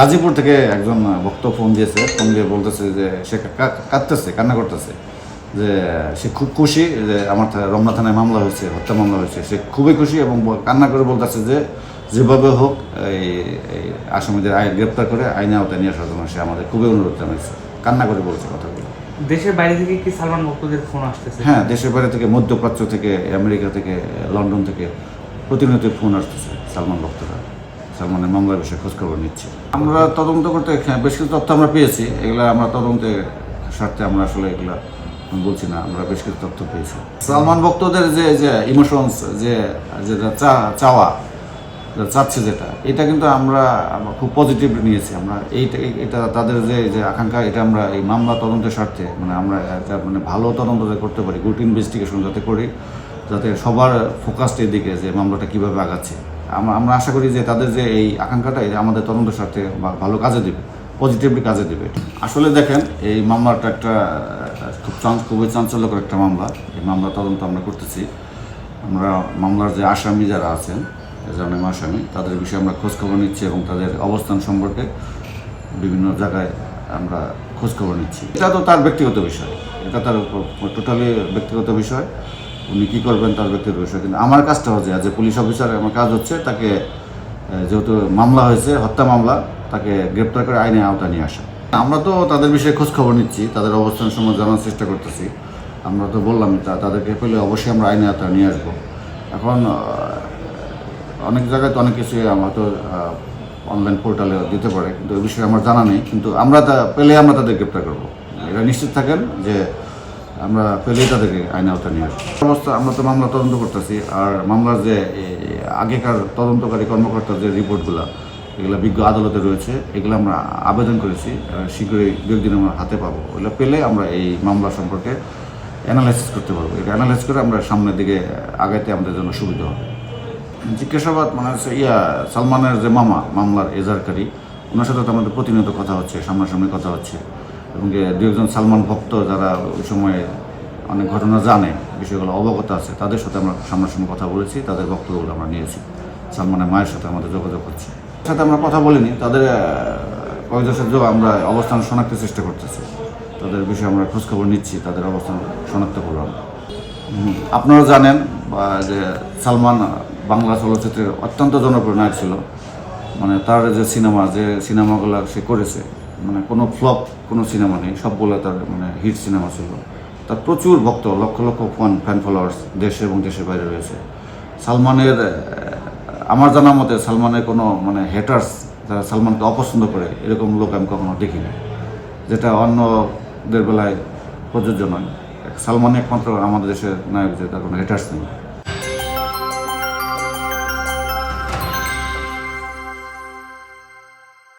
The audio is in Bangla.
গাজীপুর থেকে একজন ভক্ত ফোন দিয়েছে। ফোন দিয়ে বলতেছে যে সে কাঁদতেছে কান্না করতেছে। যে সে খুব খুশি যে আমার রমনা থানায় মামলা হয়েছে হত্যা মামলা হয়েছে। সে খুবই খুশি এবং কান্না করে বলতেছে যে যেভাবে হোক এই এই আসামিদের আইন গ্রেপ্তার করে আইনে আওতায় নিয়ে আসার জন্য সে আমাদের খুবই অনুরোধ জানাইছে। কান্না করে বলছে কথাগুলো। দেশের বাইরে থেকে কি সালমান ভক্তদের ফোন আসতেছে? হ্যাঁ দেশের বাইরে থেকে মধ্যপ্রাচ্য থেকে আমেরিকা থেকে লন্ডন থেকে প্রতিনিয়ত ফোন আসতেছে সালমান ভক্তরা। সালমানের মামলার বিষয়ে খোঁজখবর নিচ্ছি। আমরা তদন্ত করতে হ্যাঁ, বেশ কিছু তথ্য আমরা পেয়েছি। এগুলো আমরা তদন্তের স্বার্থে আমরা আসলে এগুলো বলছি না আমরা বেশ কিছু তথ্য পেয়েছি। সালমান ভক্তদের যে যে ইমোশনস যে যেটা চা চাওয়া চাচ্ছে যেটা এটা কিন্তু আমরা খুব পজিটিভ নিয়েছি। আমরা এইটা এটা তাদের যে যে আকাঙ্ক্ষা এটা আমরা এই মামলা তদন্তের স্বার্থে মানে আমরা একটা মানে ভালো তদন্ত করতে পারি গুড ইনভেস্টিগেশন যাতে করি যাতে সবার ফোকাসড এদিকে যে মামলাটা কীভাবে আগাচ্ছে। আমরা আশা করি যে তাদের যে এই আকাঙ্ক্ষাটা এটা আমাদের তদন্তের বা- ভালো কাজে দেবে পজিটিভলি কাজে দেবে। আসলে দেখেন, এই মামলাটা একটা, খুব খুবই চাঞ্চল্যকর একটা মামলা। এই মামলা তদন্ত আমরা করতেছি। আমরা মামলার যে আসামি যারা আছেন জানেন আসামি, তাদের বিষয়ে আমরা খোঁজখবর নিচ্ছি এবং তাদের অবস্থান সম্পর্কে বিভিন্ন জায়গায় আমরা খোঁজখবর নিচ্ছি। এটা তো তার ব্যক্তিগত বিষয়। এটা তার টোটালি ব্যক্তিগত বিষয়। উনি কী করবেন তার ব্যক্তিগত বিষয়, কিন্তু আমার কাজটা হচ্ছে যে পুলিশ অফিসার আমার কাজ হচ্ছে তাকে যেহেতু মামলা হয়েছে, হত্যা মামলা, তাকে গ্রেপ্তার করে আইনে আওতা নিয়ে আসা। আমরা তো তাদের বিষয়ে খোঁজ খবর নিচ্ছি, তাদের অবস্থান সম্বন্ধে জানার চেষ্টা করতেছি। আমরা তো বললাম, তা- তাদেরকে পেলে অবশ্যই আমরা আইনে আওতা নিয়ে আসব। এখন অনেক জায়গায় তো অনেক কিছু আমরা তো অনলাইন পোর্টালে দিতে পারে, কিন্তু এই বিষয়ে আমার জানা নেই, কিন্তু আমরা তা পেলে আমরা তাদের গ্রেপ্তার করব। এটা নিশ্চিত থাকেন যে আমরা পেলেই তাদেরকে আইন আওতা নিয়ে সমস্ত আমরা তো মামলা তদন্ত করতেছি, আর মামলার যে আগেকার তদন্তকারী কর্মকর্তার যে রিপোর্টগুলো, এগুলো বিজ্ঞ আদালতে রয়েছে, এগুলো আমরা আবেদন করেছি শীঘ্রই দু একদিন আমরা হাতে পাবো। ওগুলো পেলে আমরা এই মামলা সম্পর্কে অ্যানালাইসিস করতে পারব। এটা অ্যানালাইস করে আমরা সামনের দিকে আগাইতে আমাদের জন্য সুবিধা হবে। জিজ্ঞাসাবাদ মানে হচ্ছে ইয়া, সালমানের যে মামা, মামলার এজারকারী ওনার সাথে তো আমাদের প্রতিনিয়ত কথা হচ্ছে, সামনাসামনি কথা হচ্ছে। এবং যে দু একজন সালমান ভক্ত যারা ওই সময়ে অনেক ঘটনা জানে বিষয়গুলো অবগত আছে তাদের সাথে আমরা সামনাসামনি কথা বলেছি তাদের বক্তব্যগুলো আমরা নিয়েছি। সালমানের মায়ের সাথে আমাদের যোগাযোগ তাদের সাথে আমরা কথা বলিনি তাদের আহ, কয়েকজনের সাথে আমরা অবস্থান শনাক্তের চেষ্টা করতেছি। তাদের বিষয়ে আমরা খোঁজখবর নিচ্ছি তাদের অবস্থান শনাক্ত করলাম। আপনারা জানেন যে সালমান বাংলা চলচ্চিত্রের অত্যন্ত জনপ্রিয় নায়ক ছিল। মানে তার যে সিনেমা যে সিনেমাগুলো সে করেছে মানে কোনো ফ্লপ, কোনো সিনেমা নেই, সবগুলো তার মানে হিট সিনেমা ছিল। তার প্রচুর ভক্ত, lakh lakh fan fan followers দেশে এবং দেশের বাইরে রয়েছে। সালমানের আমার জানা মতে সালমানের কোনো মানে হেটার্স যারা সালমানকে অপছন্দ করে, এরকম লোক আমি কখনো দেখিনি। যেটা অন্যদের বেলায় প্রযোজ্য নয়। সালমান একমাত্র আমাদের দেশের নায়ক যে, তার কোনো হেটার্স নেই।